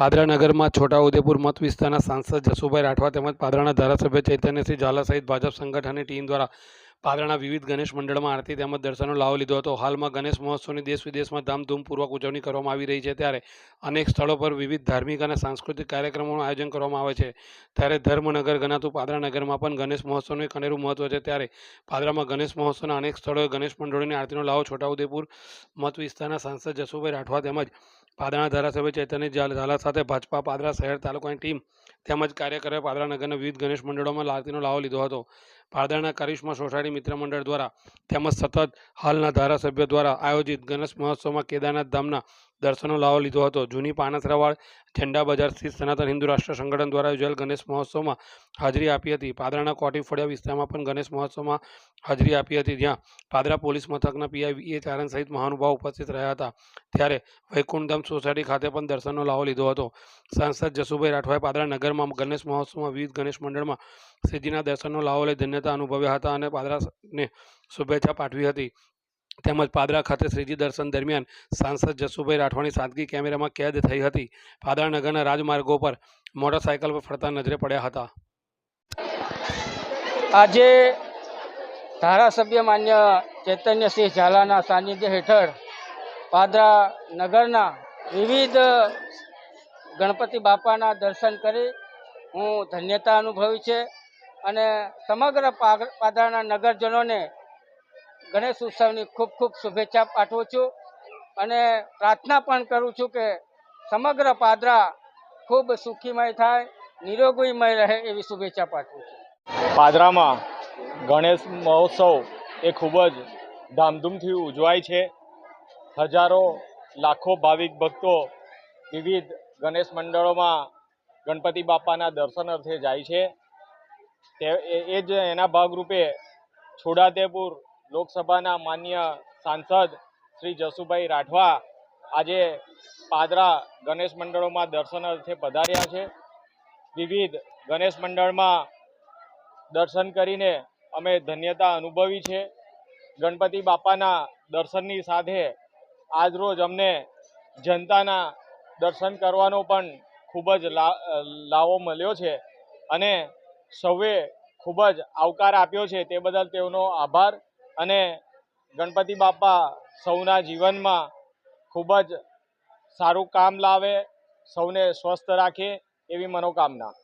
પાદરા નગરમાં છોટાઉદેપુર મત વિસ્તારના સાંસદ જસુભાઈ રાઠવા તેમજ પાદરાના ધારાસભ્ય ચૈતન્યસિંહ ઝાલા સહિત ભાજપ સંગઠનની ટીમ દ્વારા પાદરાના વિવિધ ગણેશ મંડળમાં આરતી તેમજ દર્શનનો લાવો લીધો હતો. હાલમાં ગણેશ મહોત્સવની દેશ વિદેશમાં ધામધૂમપૂર્વક ઉજવણી કરવામાં આવી રહી છે ત્યારે અનેક સ્થળો પર વિવિધ ધાર્મિક અને સાંસ્કૃતિક કાર્યક્રમોનું આયોજન કરવામાં આવે છે. ત્યારે ધર્મનગર, ગણાતું પાદરા નગરમાં પણ ગણેશ મહોત્સવનું એક અનેરું મહત્વ છે. ત્યારે પાદરામાં ગણેશ મહોત્સવના અનેક સ્થળોએ ગણેશ મંડળોની આરતીનો લાવો છોટાઉદેપુર મત વિસ્તારના સાંસદ જસુભાઈ રાઠવા તેમજ પાદરાના ધારાસભ્ય ચૈતન્ય ઝાલા સાથે ભાજપા પાદરા શહેર તાલુકાની ટીમ તેમજ કાર્યકરોએ પાદરા નગરના વિવિધ ગણેશ મંડળોમાં આરતીનો લાવો લીધો હતો. પાદરાના કરિશ્મા સોસાયટી મિત્ર મંડળ દ્વારા તેમજ સતત હાલના ધારાસભ્ય દ્વારા આયોજિત ગણેશ મહોત્સવમાં કેદારનાથ ધામના દર્શનનો લાવો લીધો હતો. જૂની પાનસરાવાડ ઝંડા બજાર સ્થિત સનાતન હિન્દુ રાષ્ટ્ર સંગઠન દ્વારા યોજાયેલ ગણેશ મહોત્સવમાં હાજરી આપી હતી. પાદરાના કોટી ફળિયા વિસ્તારમાં પણ ગણેશ મહોત્સવમાં હાજરી આપી હતી. જ્યાં પાદરા પોલીસ મથકના પીઆઈ એ ચારણ સહિત મહાનુભાવ ઉપસ્થિત રહ્યા હતા. ત્યારે વૈકુંઠધામ સોસાયટી ખાતે પણ દર્શનનો લાવો લીધો હતો. સાંસદ જસુભાઈ રાઠવાએ પાદરા નગરમાં ગણેશ મહોત્સવમાં વિવિધ ગણેશ મંડળમાં શ્રીજીના દર્શનનો લાવો લઈ ધન્યતા અનુભવ્યા હતા અને પાદરાને શુભેચ્છા પાઠવી હતી. તેમજ પાદરા ખાતે શ્રીજી દર્શન દરમિયાન સાંસદ જસુભાઈ રાઠવાની સાદગી કેમેરામાં કેદ થઈ હતી. પાદરા નગરના રાજમાર્ગો પર મોટરસાયકલ પર ફરતા નજરે પડ્યા હતા. આજે ધારાસભ્ય માન્ય ચૈતન્યસિંહ ઝાલાના સાનિધ્ય હેઠળ પાદરા નગરના વિવિધ ગણપતિ બાપાના દર્શન કરી હું ધન્યતા અનુભવી છે. અને સમગ્ર પાદરાના નગરજનોને ગણેશ ઉત્સવની ખૂબ ખૂબ શુભેચ્છા પાઠવું છું. અને પ્રાર્થના પણ કરું છું કે સમગ્ર પાદરા ખૂબ સુખીમય થાય, નિરોગીમય રહે એવી શુભેચ્છા પાઠવું છું. પાદરામાં ગણેશ મહોત્સવ એ ખૂબ જ ધામધૂમથી ઉજવાય છે. હજારો, લાખો ભાવિક ભક્તો વિવિધ ગણેશ મંડળોમાં ગણપતિ બાપાના દર્શન અર્થે જાય છે. એ- જ એના ભાગરૂપે છોટાઉદેપુર લોકસભાના માન્ય સાંસદ શ્રી જસુભાઈ રાઠવા આજે પાદરા ગણેશ મંડળોમાં દર્શન અર્થે પધાર્યા છે. વિવિધ ગણેશ મંડળમાં દર્શન કરીને અમે ધન્યતા અનુભવી છે. ગણપતિ બાપાના દર્શનની સાથે આજરોજ અમને જનતાના દર્શન કરવાનો પણ ખૂબ જ લાવો મળ્યો છે. અને સૌએ ખૂબ જ આવકાર આપ્યો છે તે બદલ તેઓનો આભાર અને ગણપતિ બાપા સૌના જીવનમાં ખૂબ જ સારું કામ લાવે, સૌને સ્વસ્થ રાખે એવી મનોકામના.